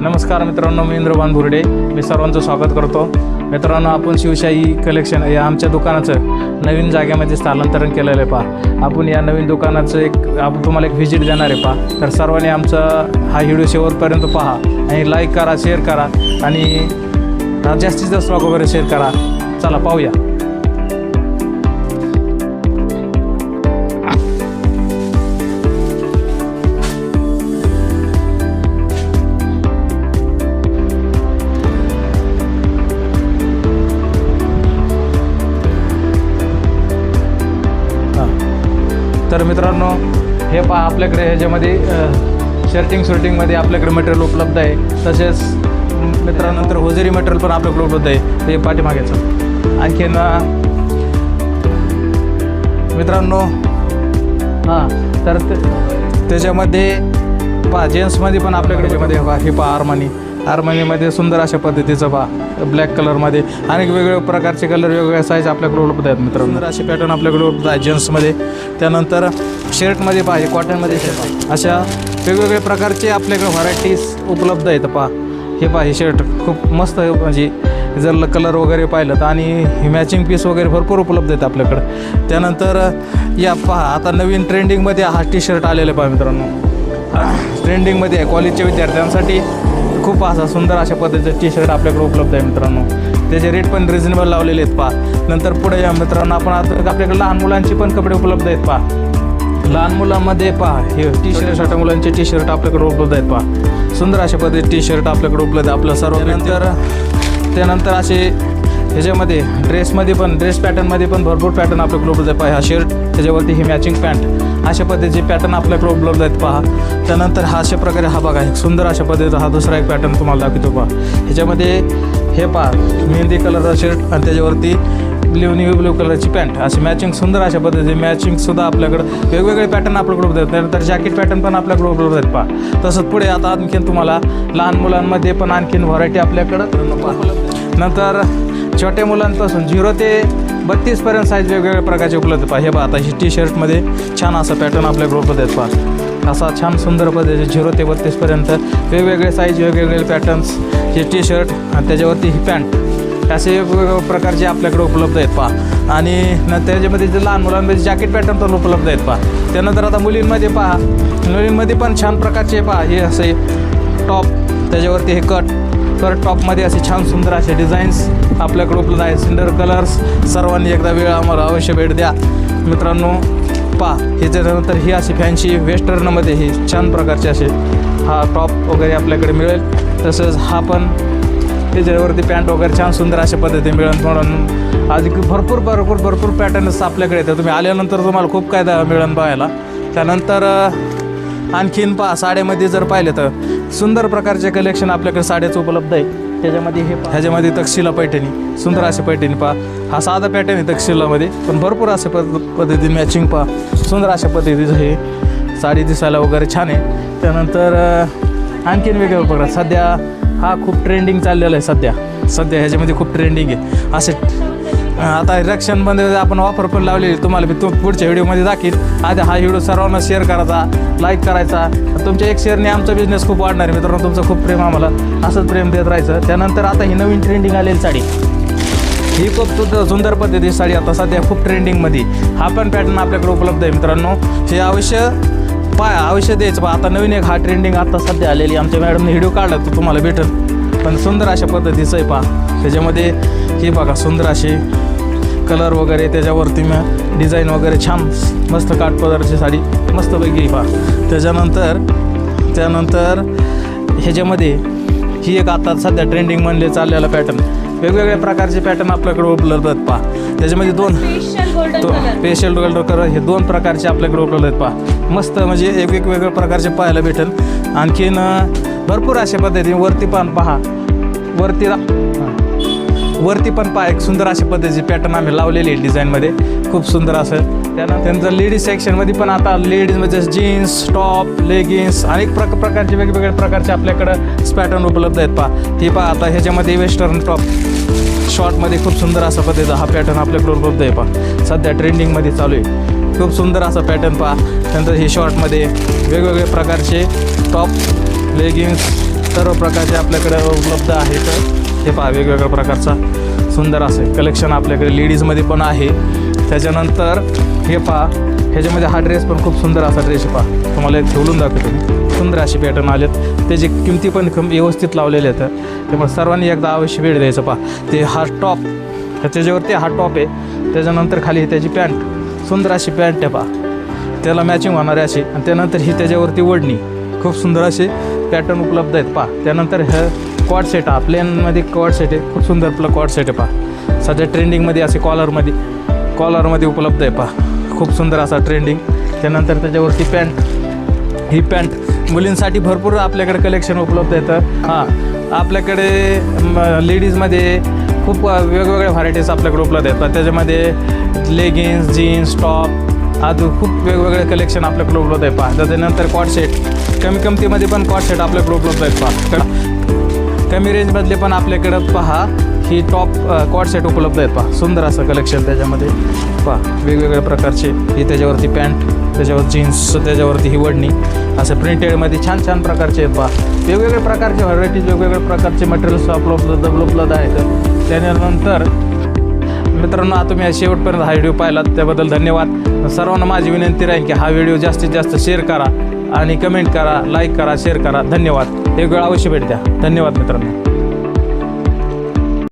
नमस्कार मित्रांनो मी इंद्रभान बुर्डे मी सर्वांचं स्वागत करतो. मित्रांनो आपण शिवशाही कलेक्शन या आमच्या दुकानाचं नवीन जागेमध्ये स्थलांतरण केलेलं आहे पहा. आपण या नवीन दुकानाचं एक आपण तुम्हाला एक व्हिजिट देणार आहे पहा. तर सर्वांनी आमचा हा व्हिडिओ शेवटपर्यंत पहा आणि लाईक करा शेअर करा आणि जास्तीत जास्त स्टॉक वगैरे शेअर करा. चला पाहूया. तर मित्रांनो हे पहा आपल्याकडे ह्याच्यामध्ये शर्टिंग शर्टिंगमध्ये आपल्याकडे मटेरियल उपलब्ध आहे. तसेच मित्रांनंतर होजेरी मटेरियल पण आपल्याकडे उपलब्ध आहे. ते पाठीमागेचं. आणखीन मित्रांनो हां तर ते- त्याच्यामध्ये पहा जेंट्समध्ये पण आपल्याकडे त्याच्यामध्ये पहा हे पहा आरमानी आर्मानीमध्ये सुंदर अशा पद्धतीचं पहा. ब्लॅक कलरमध्ये अनेक वेगवेगळ्या प्रकारचे कलर वेगवेगळ्या साईज आपल्याकडे उपलब्ध आहेत मित्रांनो. सुंदर असे पॅटर्न आपल्याकडे उपलब्ध आहेत जेंट्समध्ये त्यानंतर शर्टमध्ये पाहिजे कॉटनमध्ये शर्ट अशा वेगवेगळ्या प्रकारचे आपल्याकडे व्हरायटीज उपलब्ध आहेत पहा. हे पहा हे शर्ट खूप मस्त आहे. म्हणजे जर कलर वगैरे पाहिलं तर आणि मॅचिंग पीस वगैरे भरपूर उपलब्ध आहेत आपल्याकडं. त्यानंतर या पहा आता नवीन ट्रेंडिंगमध्ये हा टी शर्ट आलेला आहे पहा मित्रांनो. ट्रेंडिंगमध्ये आहे. कॉलेजच्या विद्यार्थ्यांसाठी खूप असा सुंदर अशा पद्धतीचं टी शर्ट आपल्याकडे उपलब्ध आहे मित्रांनो. त्याचे रेट पण रिजनेबल लावलेले आहेत पहा. नंतर पुढे या मित्रांनो आपण आता आपल्याकडे लहान मुलांचे पण कपडे उपलब्ध आहेत पहा. लहान मुलांमध्ये पहा हे टी शर्ट छोट्या मुलांचे टी शर्ट आपल्याकडे उपलब्ध आहेत पहा. सुंदर अशा पद्धती टी शर्ट आपल्याकडे उपलब्ध आहे आपलं सर्व नंतर त्यानंतर असे ह्याच्यामध्ये ड्रेसमध्ये पण ड्रेस पॅटर्नमध्ये पण भरपूर पॅटर्न आपल्याकडे उपलब्ध आहे पहा हा शर्ट त्याच्यावरती ही मॅचिंग पॅन्ट अशा पद्धतीचे पॅटर्न आपल्याकडे उपलब्ध आहेत पहा. त्यानंतर हा अशा प्रकारे हा बघा एक सुंदर अशा पद्धतीचा हा दुसरा एक पॅटर्न तुम्हाला दाखवतो पहा. ह्याच्यामध्ये हे पहा मेहंदी कलरचा शर्ट आणि त्याच्यावरती ब्ल्यू न्यू ब्ल्यू कलरची पॅन्ट अशी मॅचिंग सुंदर अशा पद्धतीचे मॅचिंगसुद्धा आपल्याकडं वेगवेगळे पॅटर्न आपल्याकडे उपलब्ध आहेत. त्यानंतर जॅकेट पॅटर्न पण आपल्याकडे उपलब्ध आहेत पहा. तसंच पुढे आता आणखीन तुम्हाला लहान मुलांमध्ये पण आणखीन व्हरायटी आपल्याकडं. नंतर छोट्या मुलांपासून झिरो ते बत्तीसपर्यंत साईज वेगवेगळ्या प्रकारचे उपलब्ध पहा. हे पहा आता ही टी शर्टमध्ये छान असं पॅटर्न आपल्या उपलब्ध आहेत पहा. असा छान सुंदर पद्धतीचे झिरो ते बत्तीसपर्यंत वेगवेगळे साईज वेगवेगळे पॅटर्न्स हे टी शर्ट आणि त्याच्यावरती ही पॅन्ट असे वेगवेगळ्या प्रकारचे आपल्याकडे उपलब्ध आहेत पहा. आणि न त्याच्यामध्ये जे लहान मुलांमध्ये जॅकेट पॅटर्न पण उपलब्ध आहेत पहा. त्यानंतर आता मुलींमध्ये पहा. मुलींमध्ये पण छान प्रकारचे पहा. हे असे टॉप त्याच्यावरती हे कट तर टॉपमध्ये असे छान सुंदर असे डिझाईन्स आपल्याकडे उपलब्ध आहेत. सिंडर कलर्स सर्वांनी एकदा वेळ आम्हाला अवश्य भेट द्या. मित्रांनो पहा ह्याच्यानंतर ही अशी फॅन्सी वेस्टर्नमध्ये ही छान प्रकारचे असे हा टॉप वगैरे आपल्याकडे मिळेल. तसंच हा पण त्याच्यावरती पॅन्ट वगैरे छान सुंदर अशा पद्धतीने मिळेल. म्हणून आधी भरपूर भरपूर भरपूर पॅटर्न्स आपल्याकडे येतात. तुम्ही आल्यानंतर तुम्हाला खूप काय मिळेल बघायला. त्यानंतर आणखीन पहा साड्यामध्ये जर पाहिलं तर सुंदर प्रकारचे कलेक्शन आपल्याकडे साड्याचं उपलब्ध आहे. त्याच्यामध्ये हे ह्याच्यामध्ये तक्षशिला पैठणी. सुंदर असे पैठणी पहा. हा साधा पॅटर्न आहे तक्षशिलामध्ये. पण भरपूर असे पद्धतीने मॅचिंग पहा. सुंदर अशा पद्धतीचं हे साडी दिसायला वगैरे छान आहे. त्यानंतर आणखीन वेगळे प्रकार सध्या हा खूप ट्रेंडिंग चाललेला आहे सध्या. सध्या ह्याच्यामध्ये खूप ट्रेंडिंग आहे. असे आता रक्षणमध्ये आपण ऑफर पण लावलेली तुम्हाला मी तू पुढच्या व्हिडिओमध्ये दाखील आधी हा व्हिडिओ सर्वांना शेअर करायचा लाईक करायचा. तुमच्या एक शेअरने आमचा बिझनेस खूप वाढणार आहे. मित्रांनो तुमचं खूप प्रेम आम्हाला असंच प्रेम देत राहायचं. त्यानंतर आता ही नवीन ट्रेंडिंग आलेली साडी. ही खूप सुंदर सुंदर पद्धती साडी आता सध्या खूप ट्रेंडिंगमध्ये हा पण पॅटर्न आपल्याकडे उपलब्ध आहे मित्रांनो. हे अवश्य पाय अवश्य द्यायचं. बा आता नवीन एक हा ट्रेंडिंग आता सध्या आलेली आमच्या मॅडमने व्हिडिओ काढला तो तुम्हाला भेटेल. पण सुंदर अशा पद्धतीचं आहे पहा. त्याच्यामध्ये हे बघा सुंदर असे कलर वगैरे त्याच्यावरती मग डिझाईन वगैरे छान मस्त काठपदरची साडी मस्तपैकी पहा. त्याच्यानंतर त्यानंतर ह्याच्यामध्ये ही एक आता सध्या ट्रेंडिंग म्हणले चाललेला पॅटर्न वेगवेगळ्या प्रकारचे पॅटर्न आपल्याकडे उपलब्ध आहेत पहा. त्याच्यामध्ये दोन स्पेशल गोल्डन तो कलर हे दोन प्रकारचे आपल्याकडे उपलब्ध आहेत पहा. मस्त म्हणजे एक एक वेगवेगळ्या प्रकारचे पाहायला भेटेल. आणखीन भरपूर अशा पद्धतीने वरती पण पहा. वरती वरती पण पहा एक सुंदर अशा पद्धतीचे पॅटर्न आम्ही लावलेले आहे डिझाईनमध्ये खूप सुंदर असं. त्यानंतर त्यांचं लेडीज सेक्शनमध्ये पण आता लेडीजमध्ये जीन्स टॉप लेगिन्स अनेक प्रक प्रकारचे वेगवेगळ्या प्रकारचे आपल्याकडं पॅटर्न उपलब्ध आहेत पहा. ते पहा आता ह्याच्यामध्ये वेस्टर्न टॉप शॉर्टमध्ये खूप सुंदर असा पद्धतीचा हा पॅटर्न आपल्याकडे उपलब्ध आहे पहा. सध्या ट्रेंडिंगमध्ये चालू आहे. खूप सुंदर असा पॅटर्न पहा. त्यानंतर हे शॉर्टमध्ये वेगवेगळे प्रकारचे टॉप लेगिन्स सर्व प्रकारचे आपल्याकडे उपलब्ध आहेत. हे पहा वेगवेगळ्या प्रकारचा सुंदर असं कलेक्शन आपल्याकडे लेडीजमध्ये पण आहे. त्याच्यानंतर हे पहा ह्याच्यामध्ये हा ड्रेस पण खूप सुंदर असा ड्रेस पहा. तुम्हाला एक ठेवून दाखवतो मी. सुंदर अशी पॅटर्न आलेत. त्याची किमती पण कम व्यवस्थित लावलेले आहेत त्यामुळे सर्वांनी एकदा अवश्य भेट द्यायचं पहा. ते हा टॉप त्याच्यावरती हा टॉप आहे. त्याच्यानंतर खाली त्याची पॅन्ट सुंदर अशी पॅन्ट आहे पहा. त्याला मॅचिंग होणारी अशी आणि त्यानंतर ही त्याच्यावरती ओढणी खूप सुंदर असे पॅटर्न उपलब्ध आहेत पहा. त्यानंतर हे कॉड सेट हा. प्लेनमध्ये कॉड सेट आहे. खूप सुंदर आपलं कॉड सेट आहे पहा. सध्या ट्रेंडिंगमध्ये असे कॉलरमध्ये कॉलरमध्ये उपलब्ध आहे पहा. खूप सुंदर असा ट्रेंडिंग त्यानंतर त्याच्यावरती पॅन्ट ही पॅन्ट मुलींसाठी भरपूर आपल्याकडे कलेक्शन उपलब्ध येतं हां. आपल्याकडे लेडीजमध्ये खूप वेगवेगळ्या व्हरायटीज आपल्याकडे उपलब्ध आहेत त्याच्यामध्ये लेगिन्स जीन्स टॉप आज खूप वेगवेगळे कलेक्शन आपल्याकडे उपलब्ध आहे पहा. त्याच्यानंतर कॉट सेट कमी किमतीमध्ये पण कॉट सेट आपल्याकडे उपलब्ध आहेत पहा. कमी रेंजमधले पण आपल्याकडं पहा ही टॉप कॉट सेट उपलब्ध आहेत पहा. सुंदर असं कलेक्शन त्याच्यामध्ये. पहा वेगवेगळ्या प्रकारचे. ही त्याच्यावरती पॅन्ट त्याच्यावर जीन्स त्याच्यावरती ही वडणी. असं प्रिंटेडमध्ये छान छान प्रकारचे आहेत पहा. वेगवेगळ्या प्रकारचे व्हरायटीज वेगवेगळ्या प्रकारचे मटेरियल्स उपलब्ध उपलब्ध आहेत. त्यानंतर मित्रांनो आता तुम्ही शेवटपर्यंत हा व्हिडिओ पाहिलात. त्याबद्दल धन्यवाद. सर्वांना माझी विनंती राहील की हा व्हिडिओ जास्तीत जास्त शेअर करा आणि कमेंट करा लाईक करा शेअर करा. धन्यवाद. एक वेळ अवश्य भेट द्या. धन्यवाद मित्रांनो.